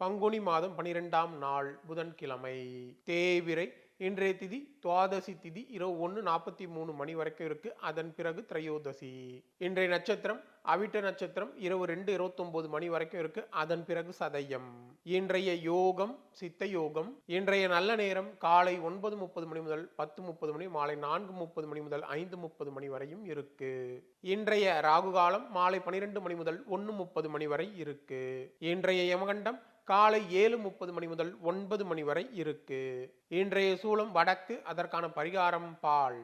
பங்குனி மாதம் பனிரெண்டாம் நாள் புதன்கிழமை. தேவிரை இன்றைய திதி துவாதசி திதி இரவு ஒன்று நாற்பத்தி மூணு மணி வரைக்கும் இருக்கு. அதன் பிறகு திரையோதசி. இன்றைய நட்சத்திரம் அவிட்ட நட்சத்திரம் இரவு ரெண்டு இருபத்தொன்பது மணி வரைக்கும் இருக்கு. அதன் பிறகு சதயம். இன்றைய யோகம் சித்த யோகம். இன்றைய நல்ல நேரம் காலை ஒன்பது முப்பது மணி முதல் பத்து முப்பது மணி மாலை நான்கு முப்பது மணி முதல் ஐந்து முப்பது மணி வரையும் இருக்கு. இன்றைய ராகு காலம் மாலை பனிரெண்டு மணி முதல் ஒன்று முப்பது மணி வரை இருக்கு. இன்றைய யமகண்டம் காலை ஏழு முப்பது மணி முதல் ஒன்பது மணி வரை இருக்கு. இன்றைய சூலம் வடக்கு அதற்கான பரிகாரம் பால்.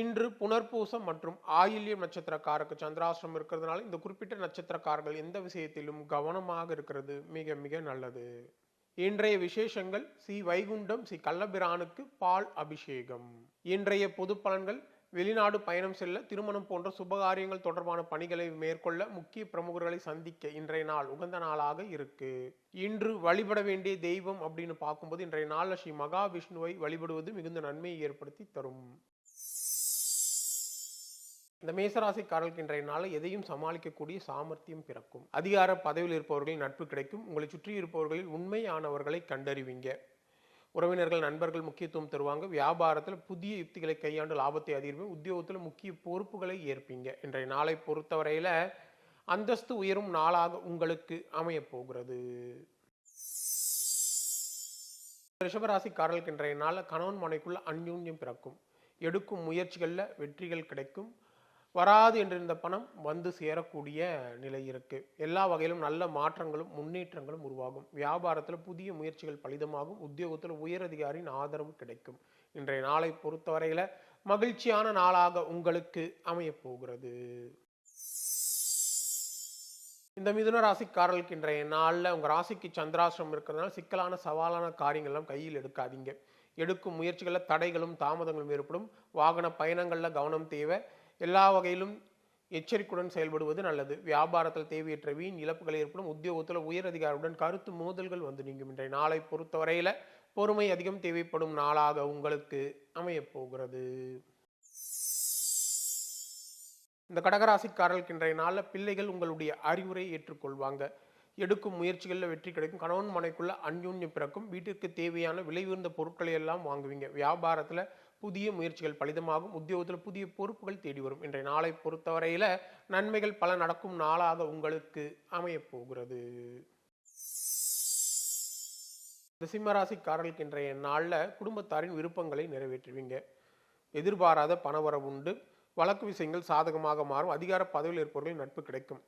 இன்று புனர்பூசம் மற்றும் ஆயில்யம் நட்சத்திரக்காரருக்கு சந்திராசிரம் இருக்கிறதுனால இந்த குறிப்பிட்ட நட்சத்திரக்காரர்கள் எந்த விஷயத்திலும் கவனமாக இருக்கிறது மிக மிக நல்லது. இன்றைய விசேஷங்கள் ஸ்ரீ வைகுண்டம் ஸ்ரீ கள்ளபிரானுக்கு பால் அபிஷேகம். இன்றைய பொது பலன்கள் வெளிநாடு பயணம் செல்ல திருமணம் போன்ற சுபகாரியங்கள் தொடர்பான பணிகளை மேற்கொள்ள முக்கிய பிரமுகர்களை சந்திக்க இன்றைய நாள் உகந்த நாளாக இருக்கு. இன்று வழிபட வேண்டிய தெய்வம் அப்படின்னு பார்க்கும்போது இன்றைய நாளில் ஸ்ரீ மகாவிஷ்ணுவை வழிபடுவது மிகுந்த நன்மையை ஏற்படுத்தி தரும். இந்த மேசராசிக்காரர்களுக்கு இன்றைய நாளில் எதையும் சமாளிக்கக்கூடிய சாமர்த்தியம் பிறக்கும். அதிகார பதவியில் இருப்பவர்களின் நட்பு கிடைக்கும். உங்களை சுற்றி இருப்பவர்களில் உண்மையானவர்களை கண்டறிவீங்க. உறவினர்கள் நண்பர்கள் முக்கியத்துவம் தருவாங்க. வியாபாரத்தில் புதிய யுக்திகளை கையாண்டு லாபத்தை அதிகரிப்பீங்க. உத்தியோகத்தில் முக்கிய பொறுப்புகளை ஏற்பீங்க. இன்றைய நாளை பொறுத்தவரையில் அந்தஸ்து உயரும் நாளாக உங்களுக்கு அமையப் போகிறது ரிஷபராசிக்காரர்களுக்கு இன்றைய நாளில் கணவன் மனைக்குள்ள அந்யூன்யம் பிறக்கும். எடுக்கும் முயற்சிகளில் வெற்றிகள் கிடைக்கும். வராது என்றிருந்த பணம் வந்து சேரக்கூடிய நிலை இருக்குது எல்லா வகையிலும் நல்ல மாற்றங்களும் முன்னேற்றங்களும் உருவாகும். வியாபாரத்தில் புதிய முயற்சிகள் பலிதமாகும். உத்தியோகத்தில் உயரதிகாரியின் ஆதரவு கிடைக்கும். இன்றைய நாளை பொறுத்தவரையில் மகிழ்ச்சியான நாளாக உங்களுக்கு அமையப்போகிறது இந்த மிதுன ராசிக்காரர்களுக்கு இன்றைய நாளில் உங்கள் ராசிக்கு சந்திராசிரம் இருக்கிறதுனால சிக்கலான சவாலான காரியங்கள்லாம் கையில் எடுக்காதீங்க. எடுக்கும் முயற்சிகளில் தடைகளும் தாமதங்களும் ஏற்படும். வாகன பயணங்களில் கவனம் தேவை. எல்லா வகையிலும் எச்சரிக்கையுடன் செயல்படுவது நல்லது. வியாபாரத்தில் தேவையற்ற வீண் இழப்புகள் ஏற்படும். உத்தியோகத்தில் உயர் அதிகாரியுடன் கருத்து மோதல்கள் வந்து நீங்கும். இன்றைய நாளை பொறுத்தவரையில பொறுமை அதிகம் தேவைப்படும் நாளாக உங்களுக்கு அமையப் போகிறது. இந்த கடகராசிக்காரர்களுக்கு இன்றைய நாளில் பிள்ளைகள் உங்களுடைய அறிவுரை ஏற்றுக்கொள்வாங்க. எடுக்கும் முயற்சிகளில் வெற்றி கிடைக்கும். கணவன் மனைக்குள்ள அந்யூன்யம் பிறக்கும். வீட்டிற்கு தேவையான விலை உயர்ந்த பொருட்களை எல்லாம் வாங்குவீங்க. வியாபாரத்தில் புதிய முயற்சிகள் பலிதமாகும். உத்தியோகத்தில் புதிய பொறுப்புகள் தேடி வரும். இன்றைய நாளை பொறுத்தவரையில நன்மைகள் பல நடக்கும் நாளாக உங்களுக்கு அமையப்போகிறது. இந்த சிம்மராசிக்காரர்களுக்கு இன்றைய நாளில் குடும்பத்தாரின் விருப்பங்களை நிறைவேற்றுவீங்க. எதிர்பாராத பணவரவு உண்டு. வழக்கு விஷயங்கள் சாதகமாக மாறும். அதிகார பதவியில் இருப்பவர்களின் நட்பு கிடைக்கும்.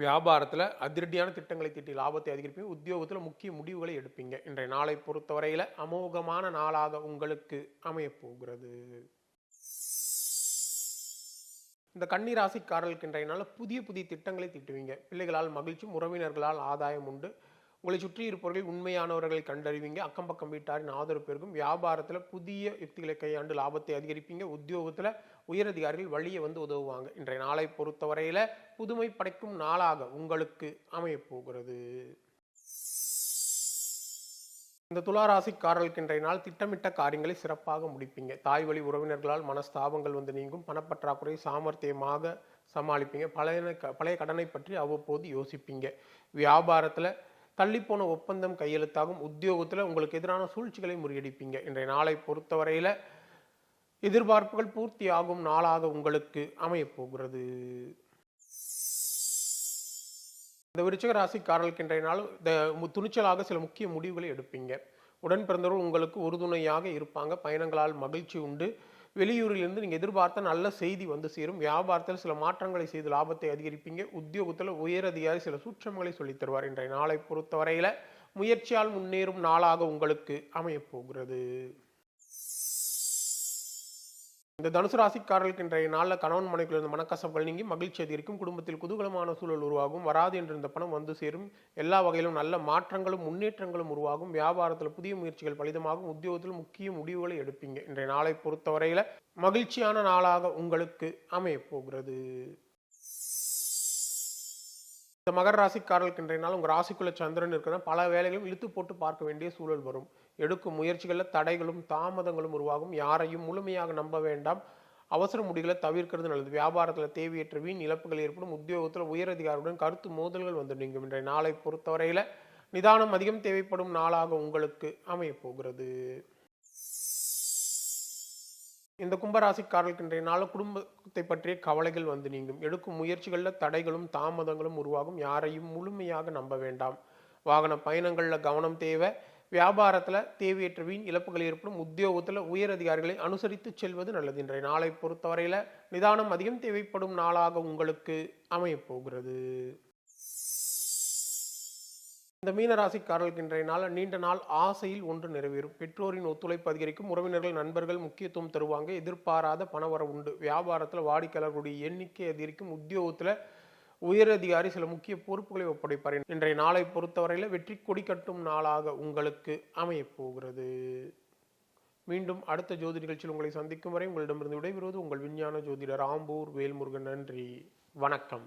வியாபாரத்தில் அதிரடியான திட்டங்களை தீட்டி லாபத்தை அதிகரிப்பீங்க. உத்தியோகத்தில் முக்கிய முடிவுகளை எடுப்பீங்க. இன்றைய நாளை பொறுத்தவரையில் அமோகமான நாளாக உங்களுக்கு அமையப்போகிறது இந்த கன்னி ராசிக்காரர்களுக்கு இன்றைய நாளில் புதிய புதிய திட்டங்களை தீட்டுவீங்க. பிள்ளைகளால் மகிழ்ச்சியும் உறவினர்களால் ஆதாயம் உண்டு. உங்களை சுற்றி இருப்பவர்கள் உண்மையானவர்களை கண்டறிவீங்க. அக்கம் பக்கம் வீட்டாரின் ஆதரவு பெருகும். வியாபாரத்தில் புதிய யுக்திகளை கையாண்டு லாபத்தை அதிகரிப்பீங்க. உத்தியோகத்தில் உயரதிகாரிகள் வழியை வந்து உதவுவாங்க. இன்றைய நாளை பொறுத்தவரையில் புதுமை படைக்கும் நாளாக உங்களுக்கு அமையப்போகிறது இந்த துளாராசிக்காரர்களுக்கு இன்றைய நாள் திட்டமிட்ட காரியங்களை சிறப்பாக முடிப்பீங்க. தாய் வழி உறவினர்களால் மனஸ்தாபங்கள் வந்து நீங்கும். பணப்பற்றாக்குறை சாமர்த்தியமாக சமாளிப்பீங்க. பழைய பழைய கடனை பற்றி அவ்வப்போது யோசிப்பீங்க. வியாபாரத்தில் தள்ளிப்போன ஒப்பந்தம் கையெழுத்தாகும். உத்தியோகத்தில் உங்களுக்கு எதிரான சூழ்ச்சிகளை முறியடிப்பீங்க. இன்றைய நாளை பொறுத்தவரையில் எதிர்பார்ப்புகள் பூர்த்தி ஆகும் நாளாக உங்களுக்கு அமையப்போகிறது. இந்த விருச்சக ராசிக்காரர்களுக்கு இன்றைய நாள் இந்த துணிச்சலாக சில முக்கிய முடிவுகளை எடுப்பீங்க. உடன் பிறந்தவர்கள் உங்களுக்கு உறுதுணையாக இருப்பாங்க. பயணங்களால் மகிழ்ச்சி உண்டு. வெளியூரிலிருந்து நீங்கள் எதிர்பார்த்த நல்ல செய்தி வந்து சேரும். வியாபாரத்தில் சில மாற்றங்களை செய்து லாபத்தை அதிகரிப்பீங்க. உத்தியோகத்தில் உயர் அதிகாரி சில சூட்சங்களை சொல்லித் தருவார். இன்றைய நாளை பொறுத்தவரையில் முயற்சியால் முன்னேறும் நாளாக உங்களுக்கு அமையப் போகிறது. இந்த தனுசு ராசிக்காரர்களுக்கு இன்றைய நாளில் கணவன் மனைக்குள் இருந்த மனக்கசப்புகள் நீங்கி மகிழ்ச்சி அதிகரிக்கும். குடும்பத்தில் குதூகலமான சூழல் உருவாகும். வராது என்றிருந்த பணம் வந்து சேரும். எல்லா வகையிலும் நல்ல மாற்றங்களும் முன்னேற்றங்களும் உருவாகும். வியாபாரத்தில் புதிய முயற்சிகள் பலிதமாகும். உத்தியோகத்தில் முக்கிய முடிவுகளை எடுப்பீங்க. இன்றைய நாளை பொறுத்தவரையில் மகிழ்ச்சியான நாளாக உங்களுக்கு அமையப்போகிறது இந்த மகர ராசிக்காரர்களுக்கு இன்றைய நாள் உங்கள் ராசிக்குள்ள சந்திரன் இருக்கிற பல வேலைகளும் இழுத்து போட்டு பார்க்க வேண்டிய சூழல் வரும். எடுக்கும் முயற்சிகளில் தடைகளும் தாமதங்களும் உருவாகும். யாரையும் முழுமையாக நம்ப வேண்டாம். அவசர முடிகளை தவிர்க்கிறது நல்லது. வியாபாரத்தில் தேவையற்ற வீண் இழப்புகள் ஏற்படும். உத்தியோகத்தில் உயரதிகாரியுடன் கருத்து மோதல்கள் வந்து நீங்கும். இன்றைய நாளை பொறுத்தவரையில் நிதானம் அதிகம் தேவைப்படும் நாளாக உங்களுக்கு அமையப் போகிறது. இந்த கும்பராசிக்காரர்களுக்கு இன்றைய நாள் குடும்பத்தை பற்றிய கவலைகள் வந்து நீங்கும். எடுக்கும் முயற்சிகளில் தடைகளும் தாமதங்களும் உருவாகும். யாரையும் முழுமையாக நம்ப வேண்டாம். வாகன பயணங்களில் கவனம் தேவை. வியாபாரத்தில் தேவையற்ற வீண் இழப்புகள் ஏற்படும். உத்தியோகத்தில் உயர் அதிகாரிகளை அனுசரித்து செல்வது நல்லது. இன்றைய நாளை பொறுத்தவரையில் நிதானம் அதிகம் தேவைப்படும் நாளாக உங்களுக்கு அமையப்போகிறது. இந்த மீனராசிக்காரர்களுக்கு இன்றைய நாள் நீண்ட நாள் ஆசையில் ஒன்று நிறைவேறும். பெற்றோரின் ஒத்துழைப்பு அதிகரிக்கும். உறவினர்கள் நண்பர்கள் முக்கியத்துவம் தருவாங்க. எதிர்பாராத பணவரவு உண்டு. வியாபாரத்தில் வாடிக்கையாளர்களுடைய எண்ணிக்கை அதிகரிக்கும். உத்தியோகத்தில் உயர் அதிகாரி சில முக்கிய பொறுப்புகளை ஒப்படைப்பார். இன்றைய நாளை பொறுத்தவரையில் வெற்றி கொடி கட்டும் நாளாக உங்களுக்கு அமையப் போகிறது மீண்டும் அடுத்த ஜோதி நிகழ்ச்சியில் உங்களை சந்திக்கும் வரை உங்களிடமிருந்து விடைபெறுவது உங்கள் விஞ்ஞான ஜோதிடர் ஆம்பூர் வேல்முருகன். நன்றி. வணக்கம்.